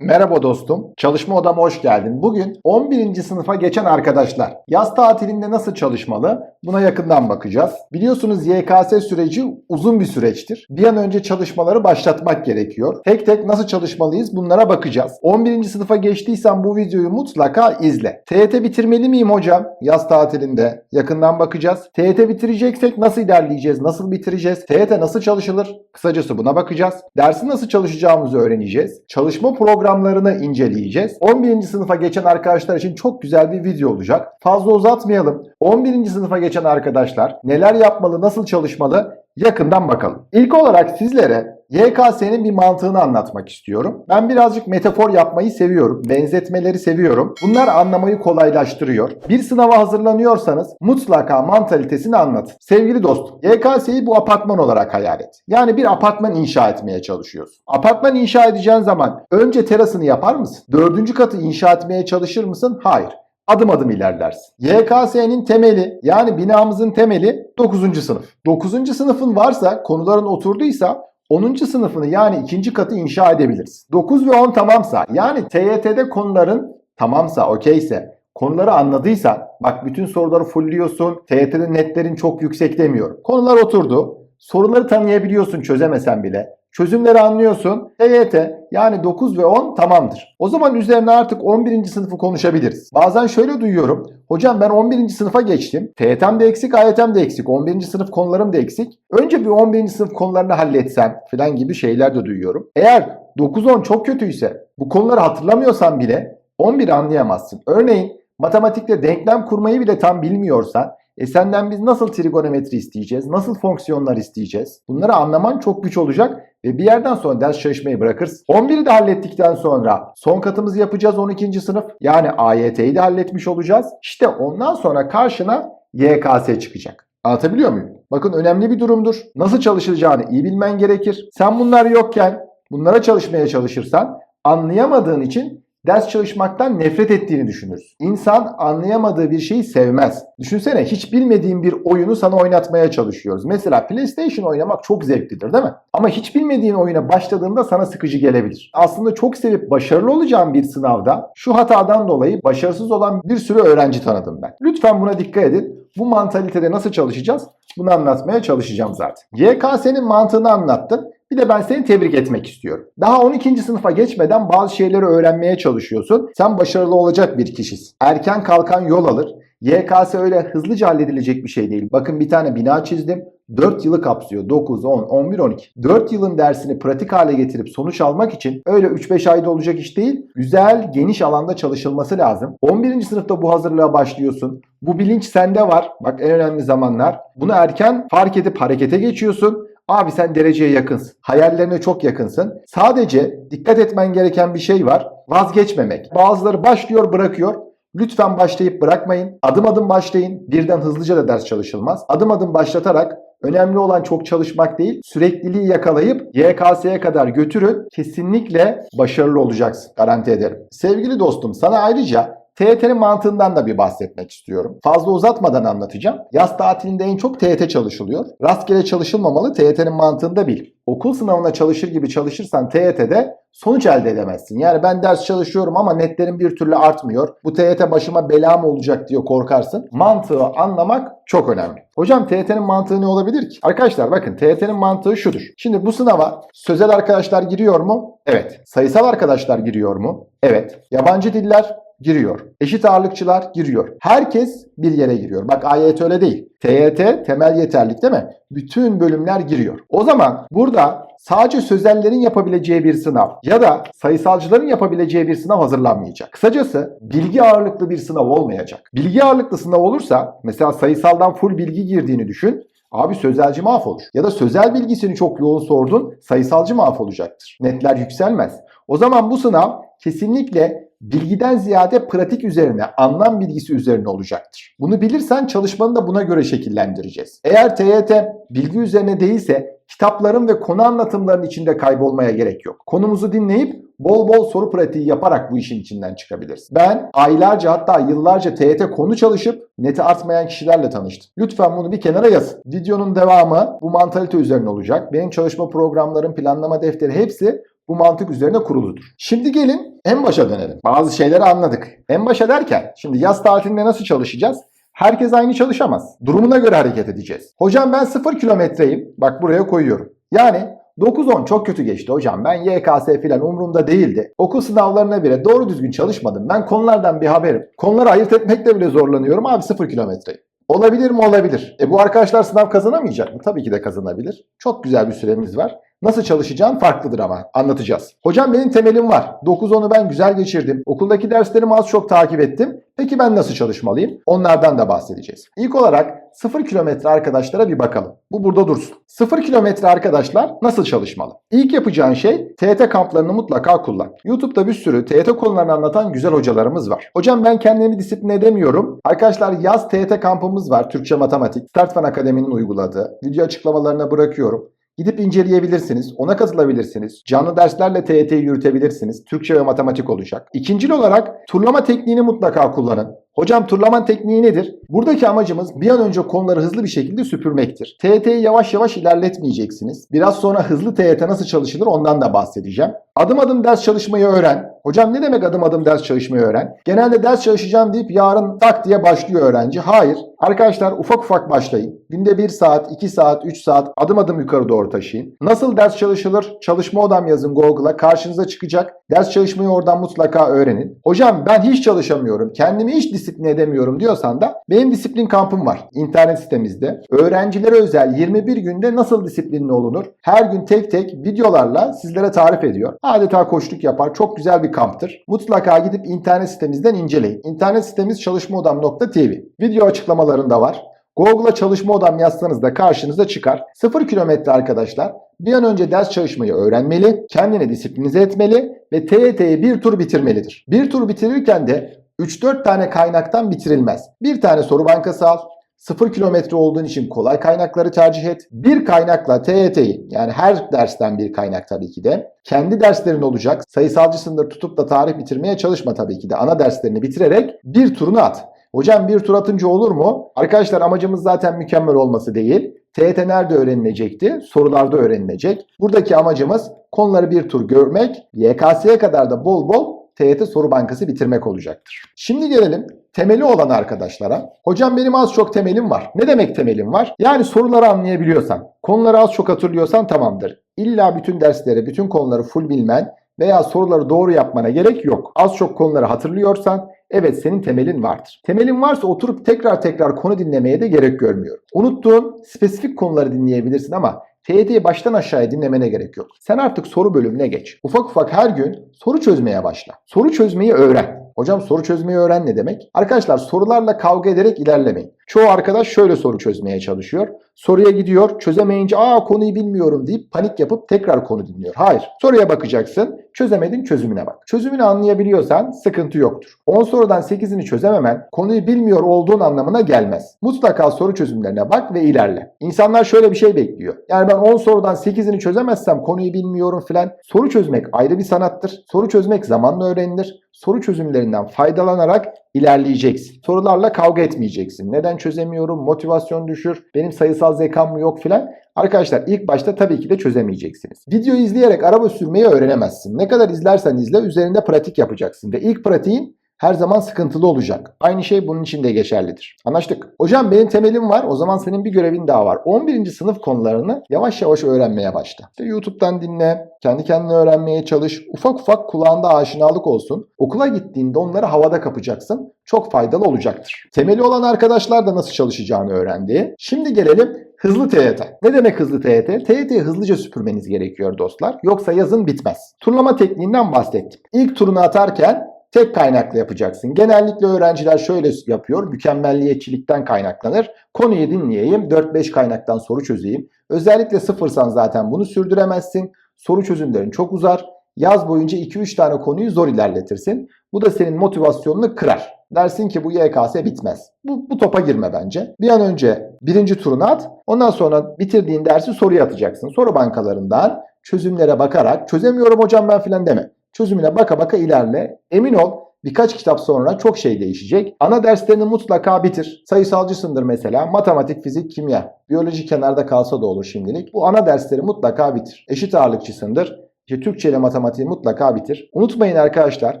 Merhaba dostum. Çalışma odama hoş geldin. Bugün 11. sınıfa geçen arkadaşlar yaz tatilinde nasıl çalışmalı buna yakından bakacağız. Biliyorsunuz YKS süreci uzun bir süreçtir. Bir an önce çalışmaları başlatmak gerekiyor. Tek tek nasıl çalışmalıyız bunlara bakacağız. 11. sınıfa geçtiysen bu videoyu mutlaka izle. TYT bitirmeli miyim hocam? Yaz tatilinde yakından bakacağız. TYT bitireceksek nasıl ilerleyeceğiz? Nasıl bitireceğiz? TYT nasıl çalışılır? Kısacası buna bakacağız. Dersi nasıl çalışacağımızı öğreneceğiz. Çalışma programlarını inceleyeceğiz. 11. sınıfa geçen arkadaşlar için çok güzel bir video olacak. Fazla uzatmayalım. 11. sınıfa geçen arkadaşlar neler yapmalı, nasıl çalışmalı yakından bakalım. İlk olarak sizlere YKS'nin bir mantığını anlatmak istiyorum. Ben birazcık metafor yapmayı seviyorum. Benzetmeleri seviyorum. Bunlar anlamayı kolaylaştırıyor. Bir sınava hazırlanıyorsanız mutlaka mantalitesini anlatın. Sevgili dostum, YKS'yi bu apartman olarak hayal et. Yani bir apartman inşa etmeye çalışıyorsun. Apartman inşa edeceğin zaman önce terasını yapar mısın? Dördüncü katı inşa etmeye çalışır mısın? Hayır adım adım ilerlersin. YKS'nin temeli yani binamızın temeli 9. sınıf. 9. sınıfın varsa konuların oturduysa 10. sınıfını yani ikinci katı inşa edebiliriz. 9 ve 10 tamamsa yani TYT'de konuların tamamsa okeyse konuları anladıysan bak bütün soruları fullliyorsun TYT'de netlerin çok yüksek demiyorum. Konular oturdu. Soruları tanıyabiliyorsun çözemesen bile. Çözümleri anlıyorsun. TYT yani 9 ve 10 tamamdır. O zaman üzerine artık 11. sınıfı konuşabiliriz. Bazen şöyle duyuyorum. Hocam ben 11. sınıfa geçtim. TYT'm de eksik, AYT'm de eksik. 11. sınıf konularım da eksik. Önce bir 11. sınıf konularını halletsem falan gibi şeyler de duyuyorum. Eğer 9-10 çok kötüyse bu konuları hatırlamıyorsan bile 11'i anlayamazsın. Örneğin matematikte denklem kurmayı bile tam bilmiyorsan e senden biz nasıl trigonometri isteyeceğiz? Nasıl fonksiyonlar isteyeceğiz? Bunları anlaman çok güç olacak ve bir yerden sonra ders çalışmayı bırakırsın. 11'i de hallettikten sonra son katımızı yapacağız 12. sınıf. Yani AYT'yi de halletmiş olacağız. İşte ondan sonra karşına YKS çıkacak. Anlatabiliyor muyum? Bakın önemli bir durumdur. Nasıl çalışılacağını iyi bilmen gerekir. Sen bunlar yokken bunlara çalışmaya çalışırsan anlayamadığın için ders çalışmaktan nefret ettiğini düşünürsün. İnsan anlayamadığı bir şeyi sevmez. Düşünsene hiç bilmediğin bir oyunu sana oynatmaya çalışıyoruz. Mesela PlayStation oynamak çok zevklidir değil mi? Ama hiç bilmediğin oyuna başladığında sana sıkıcı gelebilir. Aslında çok sevip başarılı olacağın bir sınavda şu hatadan dolayı başarısız olan bir sürü öğrenci tanıdım ben. Lütfen buna dikkat edin. Bu mantalitede nasıl çalışacağız? Bunu anlatmaya çalışacağım zaten. YKS'nin mantığını anlattım. Bir de ben seni tebrik etmek istiyorum. Daha 12. sınıfa geçmeden bazı şeyleri öğrenmeye çalışıyorsun. Sen başarılı olacak bir kişisin. Erken kalkan yol alır. YKS öyle hızlıca halledilecek bir şey değil. Bakın bir tane bina çizdim. 4 yılı kapsıyor. 9, 10, 11, 12. 4 yılın dersini pratik hale getirip sonuç almak için öyle 3-5 ayda olacak iş değil. Güzel, geniş alanda çalışılması lazım. 11. sınıfta bu hazırlığa başlıyorsun. Bu bilinç sende var. Bak en önemli zamanlar. Bunu erken fark edip harekete geçiyorsun. Abi sen dereceye yakınsın. Hayallerine çok yakınsın. Sadece dikkat etmen gereken bir şey var. Vazgeçmemek. Bazıları başlıyor bırakıyor. Lütfen başlayıp bırakmayın. Adım adım başlayın. Birden hızlıca da ders çalışılmaz. Adım adım başlatarak önemli olan çok çalışmak değil, sürekliliği yakalayıp YKS'ye kadar götürün. Kesinlikle başarılı olacaksın. Garanti ederim. Sevgili dostum sana ayrıca TYT'nin mantığından da bir bahsetmek istiyorum. Fazla uzatmadan anlatacağım. Yaz tatilinde en çok TYT çalışılıyor. Rastgele çalışılmamalı TYT'nin mantığını da bil. Okul sınavına çalışır gibi çalışırsan TYT'de sonuç elde edemezsin. Yani ben ders çalışıyorum ama netlerim bir türlü artmıyor. Bu TYT başıma bela mı olacak diye korkarsın. Mantığı anlamak çok önemli. Hocam TYT'nin mantığı ne olabilir ki? Arkadaşlar bakın TYT'nin mantığı şudur. Şimdi bu sınava sözel arkadaşlar giriyor mu? Evet. Sayısal arkadaşlar giriyor mu? Evet. Yabancı diller giriyor. Eşit ağırlıkçılar giriyor. Herkes bir yere giriyor. Bak AYT öyle değil. TYT temel yeterlik değil mi? Bütün bölümler giriyor. O zaman burada sadece sözellerin yapabileceği bir sınav ya da sayısalcıların yapabileceği bir sınav hazırlanmayacak. Kısacası bilgi ağırlıklı bir sınav olmayacak. Bilgi ağırlıklı sınav olursa mesela sayısaldan full bilgi girdiğini düşün. Abi sözelci mahvolur. Ya da sözel bilgisini çok yoğun sordun sayısalcı mahvolacaktır. Netler yükselmez. O zaman bu sınav kesinlikle bilgiden ziyade pratik üzerine, anlam bilgisi üzerine olacaktır. Bunu bilirsen çalışmanı da buna göre şekillendireceğiz. Eğer TYT bilgi üzerine değilse kitapların ve konu anlatımlarının içinde kaybolmaya gerek yok. Konumuzu dinleyip bol bol soru pratiği yaparak bu işin içinden çıkabilirsin. Ben aylarca hatta yıllarca TYT konu çalışıp neti artmayan kişilerle tanıştım. Lütfen bunu bir kenara yazın. Videonun devamı bu mantalite üzerine olacak. Benim çalışma programlarım, planlama defteri hepsi bu mantık üzerine kuruludur. Şimdi gelin en başa dönelim. Bazı şeyleri anladık. En başa derken şimdi yaz tatilinde nasıl çalışacağız? Herkes aynı çalışamaz. Durumuna göre hareket edeceğiz. Hocam ben 0 kilometreyim. Bak buraya koyuyorum. Yani 9-10 çok kötü geçti hocam. Ben YKS filan umurumda değildi. Okul sınavlarına bile doğru düzgün çalışmadım. Ben konulardan bir haberim. Konuları ayırt etmekte bile zorlanıyorum. Abi 0 kilometreyim. Olabilir mi? Olabilir. E bu arkadaşlar sınav kazanamayacak mı? Tabii ki de kazanabilir. Çok güzel bir süremiz var. Nasıl çalışacağın farklıdır ama anlatacağız. Hocam benim temelim var. 9-10'u ben güzel geçirdim. Okuldaki derslerimi az çok takip ettim. Peki ben nasıl çalışmalıyım? Onlardan da bahsedeceğiz. İlk olarak 0 kilometre arkadaşlara bir bakalım. Bu burada dursun. 0 kilometre arkadaşlar nasıl çalışmalı? İlk yapacağın şey TET kamplarını mutlaka kullan. YouTube'da bir sürü TET konularını anlatan güzel hocalarımız var. Hocam ben kendimi disiplin edemiyorum. Arkadaşlar yaz TET kampımız var. Türkçe Matematik. Startfan Akademi'nin uyguladığı. Video açıklamalarına bırakıyorum. Gidip inceleyebilirsiniz, ona katılabilirsiniz. Canlı derslerle TYT'yi yürütebilirsiniz. Türkçe ve matematik olacak. İkincil olarak turlama tekniğini mutlaka kullanın. Hocam turlama tekniği nedir? Buradaki amacımız bir an önce konuları hızlı bir şekilde süpürmektir. TYT'yi yavaş yavaş ilerletmeyeceksiniz. Biraz sonra hızlı TYT nasıl çalışılır ondan da bahsedeceğim. Adım adım ders çalışmayı öğren. Hocam ne demek adım adım ders çalışmayı öğren? Genelde ders çalışacağım deyip yarın tak diye başlıyor öğrenci. Hayır. Arkadaşlar ufak ufak başlayın. Günde 1 saat, 2 saat, 3 saat adım adım yukarı doğru taşıyın. Nasıl ders çalışılır? Çalışma odam yazın Google'a. Karşınıza çıkacak. Ders çalışmayı oradan mutlaka öğrenin. Hocam ben hiç çalışamıyorum. Kendimi hiç disiplin edemiyorum diyorsan da benim disiplin kampım var. İnternet sitemizde. Öğrencilere özel 21 günde nasıl disiplinli olunur? Her gün tek tek videolarla sizlere tarif ediyor. Adeta koçluk yapar. Çok güzel bir kamptır. Mutlaka gidip internet sitemizden inceleyin. İnternet sitemiz çalışmaodam.tv. Video açıklamalarında var. Google'a çalışma odam yazsanız da karşınıza çıkar. 0 kilometre arkadaşlar. Bir an önce ders çalışmayı öğrenmeli, kendini disiplinize etmeli ve TYT'yi bir tur bitirmelidir. Bir tur bitirirken de 3-4 tane kaynaktan bitirilmez. Bir tane soru bankası al, 0 kilometre olduğun için kolay kaynakları tercih et. Bir kaynakla TYT'yi yani her dersten bir kaynak tabii ki de. Kendi derslerin olacak. Sayısalcısındır tutup da tarih bitirmeye çalışma tabii ki de. Ana derslerini bitirerek bir turunu at. Hocam bir tur atınca olur mu? Arkadaşlar amacımız zaten mükemmel olması değil. TYT nerede öğrenilecekti? Sorularda öğrenilecek. Buradaki amacımız konuları bir tur görmek, YKS'ye kadar da bol bol TYT soru bankası bitirmek olacaktır. Şimdi gelelim temeli olan arkadaşlara. Hocam benim az çok temelim var. Ne demek temelim var? Yani soruları anlayabiliyorsan, konuları az çok hatırlıyorsan tamamdır. İlla bütün dersleri, bütün konuları full bilmen veya soruları doğru yapmana gerek yok. Az çok konuları hatırlıyorsan evet senin temelin vardır. Temelin varsa oturup tekrar tekrar konu dinlemeye de gerek görmüyorum. Unuttuğun spesifik konuları dinleyebilirsin ama TYT'yi baştan aşağıya dinlemene gerek yok. Sen artık soru bölümüne geç. Ufak ufak her gün soru çözmeye başla. Soru çözmeyi öğren. Hocam soru çözmeyi öğren ne demek? Arkadaşlar sorularla kavga ederek ilerlemeyin. Çoğu arkadaş şöyle soru çözmeye çalışıyor. Soruya gidiyor, çözemeyince aa konuyu bilmiyorum deyip panik yapıp tekrar konu dinliyor. Hayır. Soruya bakacaksın, çözemedin çözümüne bak. Çözümünü anlayabiliyorsan sıkıntı yoktur. 10 sorudan 8'ini çözememen konuyu bilmiyor olduğun anlamına gelmez. Mutlaka soru çözümlerine bak ve ilerle. İnsanlar şöyle bir şey bekliyor. Yani ben 10 sorudan 8'ini çözemezsem konuyu bilmiyorum filan. Soru çözmek ayrı bir sanattır. Soru çözmek zamanla öğrenilir. Soru çözümlerinden faydalanarak ilerleyeceksin. Sorularla kavga etmeyeceksin. Neden çözemiyorum? Motivasyon düşür. Benim sayısal zekam mı yok filan. Arkadaşlar ilk başta tabii ki de çözemeyeceksiniz. Video izleyerek araba sürmeyi öğrenemezsin. Ne kadar izlersen izle üzerinde pratik yapacaksın. Ve ilk pratiğin her zaman sıkıntılı olacak. Aynı şey bunun için de geçerlidir. Anlaştık. Hocam benim temelim var. O zaman senin bir görevin daha var. 11. sınıf konularını yavaş yavaş öğrenmeye başla. İşte YouTube'dan dinle, kendi kendine öğrenmeye çalış. Ufak ufak kulağında aşinalık olsun. Okula gittiğinde onları havada kapacaksın. Çok faydalı olacaktır. Temeli olan arkadaşlar da nasıl çalışacağını öğrendi. Şimdi gelelim Hızlı TYT. Ne demek hızlı TYT? TYT'yi hızlıca süpürmeniz gerekiyor dostlar. Yoksa yazın bitmez. Turlama tekniğinden bahsettim. İlk turunu atarken tek kaynaklı yapacaksın. Genellikle öğrenciler şöyle yapıyor. Mükemmelliyetçilikten kaynaklanır. Konuyu dinleyeyim. 4-5 kaynaktan soru çözeyim. Özellikle sıfırsan zaten bunu sürdüremezsin. Soru çözümlerin çok uzar. Yaz boyunca 2-3 tane konuyu zor ilerletirsin. Bu da senin motivasyonunu kırar. Dersin ki bu YKS bitmez. Bu, bu topa girme bence. Bir an önce birinci turunu at. Ondan sonra bitirdiğin dersi soruya atacaksın. Soru bankalarından çözümlere bakarak çözemiyorum hocam ben filan deme. Çözümüne baka baka ilerle. Emin ol birkaç kitap sonra çok şey değişecek. Ana derslerini mutlaka bitir. Sayısalcısındır mesela. Matematik, fizik, kimya. Biyoloji kenarda kalsa da olur şimdilik. Bu ana dersleri mutlaka bitir. Eşit ağırlıkçısındır. İşte Türkçe ile matematiği mutlaka bitir. Unutmayın arkadaşlar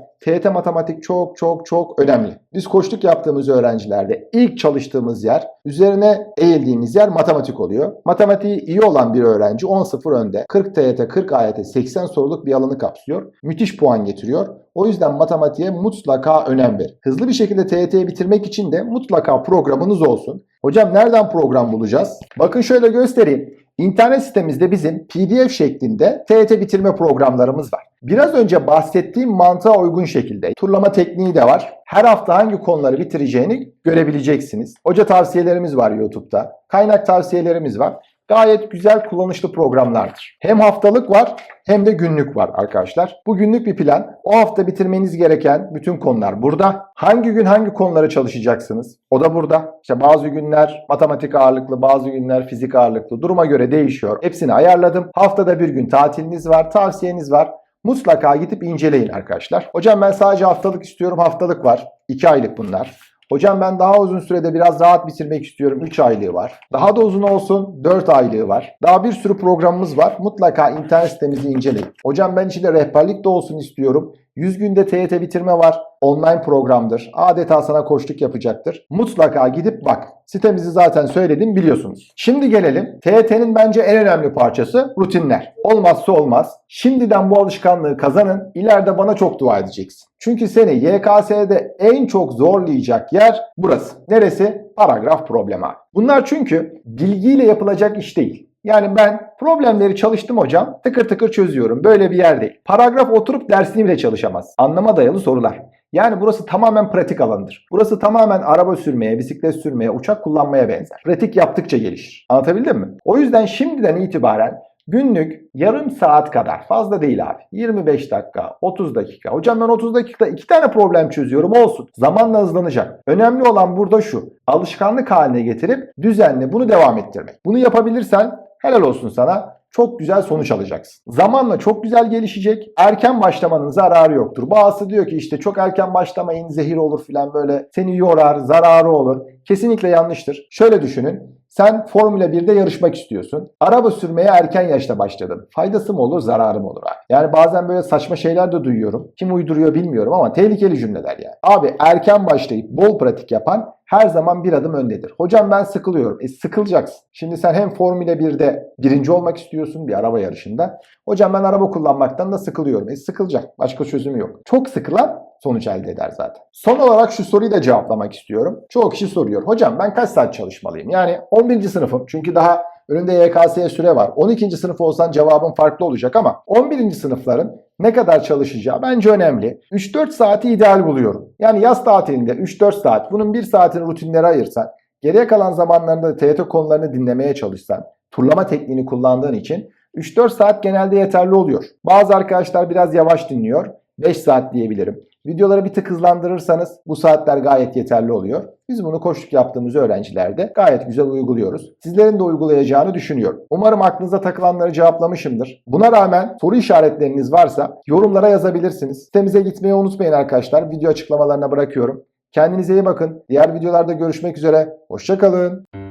TYT matematik çok çok çok önemli. Biz koçluk yaptığımız öğrencilerde ilk çalıştığımız yer, üzerine eğildiğimiz yer matematik oluyor. Matematiği iyi olan bir öğrenci 10-0 önde. 40 TYT, 40 AYT, 80 soruluk bir alanı kapsıyor. Müthiş puan getiriyor. O yüzden matematiğe mutlaka önem verin. Hızlı bir şekilde TYT'yi bitirmek için de mutlaka programınız olsun. Hocam nereden program bulacağız? Bakın şöyle göstereyim. İnternet sitemizde bizim PDF şeklinde TYT bitirme programlarımız var. Biraz önce bahsettiğim mantığa uygun şekilde turlama tekniği de var. Her hafta hangi konuları bitireceğini görebileceksiniz. Hoca tavsiyelerimiz var YouTube'da. Kaynak tavsiyelerimiz var. Gayet güzel kullanışlı programlardır. Hem haftalık var hem de günlük var arkadaşlar. Bu günlük bir plan. O hafta bitirmeniz gereken bütün konular burada. Hangi gün hangi konuları çalışacaksınız? O da burada. İşte bazı günler matematik ağırlıklı, bazı günler fizik ağırlıklı. Duruma göre değişiyor. Hepsini ayarladım. Haftada bir gün tatiliniz var, tavsiyeniz var. Mutlaka gidip inceleyin arkadaşlar. Hocam ben sadece haftalık istiyorum. Haftalık var. 2 aylık bunlar. Hocam ben daha uzun sürede biraz rahat bitirmek istiyorum. 3 aylığı var. Daha da uzun olsun 4 aylığı var. Daha bir sürü programımız var. Mutlaka internet sitemizi inceleyin. Hocam ben içinde rehberlik de olsun istiyorum. 100 günde TYT bitirme var. Online programdır. Adeta sana koçluk yapacaktır. Mutlaka gidip bak. Sitemizi zaten söyledim biliyorsunuz. Şimdi gelelim. TYT'nin bence en önemli parçası rutinler. Olmazsa olmaz. Şimdiden bu alışkanlığı kazanın. İleride bana çok dua edeceksin. Çünkü seni YKS'de en çok zorlayacak yer burası. Neresi? Paragraf problemi. Bunlar çünkü bilgiyle yapılacak iş değil. Yani ben problemleri çalıştım hocam tıkır tıkır çözüyorum. Böyle bir yer değil. Paragraf oturup dersini bile çalışamaz. Anlama dayalı sorular. Yani burası tamamen pratik alanıdır. Burası tamamen araba sürmeye, bisiklet sürmeye, uçak kullanmaya benzer. Pratik yaptıkça gelişir. Anlatabildim mi? O yüzden şimdiden itibaren günlük yarım saat kadar fazla değil abi. 25 dakika, 30 dakika. Hocam ben 30 dakikada iki tane problem çözüyorum olsun. Zamanla hızlanacak. Önemli olan burada şu. Alışkanlık haline getirip düzenli bunu devam ettirmek. Bunu yapabilirsen helal olsun sana çok güzel sonuç alacaksın. Zamanla çok güzel gelişecek. Erken başlamanın zararı yoktur. Bazısı diyor ki işte çok erken başlamayın zehir olur filan böyle seni yorar, zararı olur. Kesinlikle yanlıştır. Şöyle düşünün. Sen Formula 1'de yarışmak istiyorsun. Araba sürmeye erken yaşta başladın. Faydası mı olur, zararı mı olur abi? Yani bazen böyle saçma şeyler de duyuyorum. Kim uyduruyor bilmiyorum ama tehlikeli cümleler yani. Abi erken başlayıp bol pratik yapan her zaman bir adım öndedir. Hocam ben sıkılıyorum. E sıkılacaksın. Şimdi sen hem Formula 1'de birinci olmak istiyorsun bir araba yarışında. Hocam ben araba kullanmaktan da sıkılıyorum. E sıkılacak. Başka çözümü yok. Çok sıkılan sonuç elde eder zaten. Son olarak şu soruyu da cevaplamak istiyorum. Çoğu kişi soruyor. Hocam ben kaç saat çalışmalıyım? Yani 11. sınıfım çünkü daha önünde YKS'ye süre var. 12. sınıf olsan cevabın farklı olacak ama 11. sınıfların ne kadar çalışacağı bence önemli. 3-4 saati ideal buluyorum. Yani yaz tatilinde 3-4 saat bunun 1 saatini rutinlere ayırsan geriye kalan zamanlarında TYT konularını dinlemeye çalışsan turlama tekniğini kullandığın için 3-4 saat genelde yeterli oluyor. Bazı arkadaşlar biraz yavaş dinliyor. 5 saat diyebilirim. Videoları bir tık hızlandırırsanız bu saatler gayet yeterli oluyor. Biz bunu koşluk yaptığımız öğrencilerde gayet güzel uyguluyoruz. Sizlerin de uygulayacağını düşünüyorum. Umarım aklınıza takılanları cevaplamışımdır. Buna rağmen soru işaretleriniz varsa yorumlara yazabilirsiniz. Sitemize gitmeyi unutmayın arkadaşlar. Video açıklamalarına bırakıyorum. Kendinize iyi bakın. Diğer videolarda görüşmek üzere. Hoşçakalın.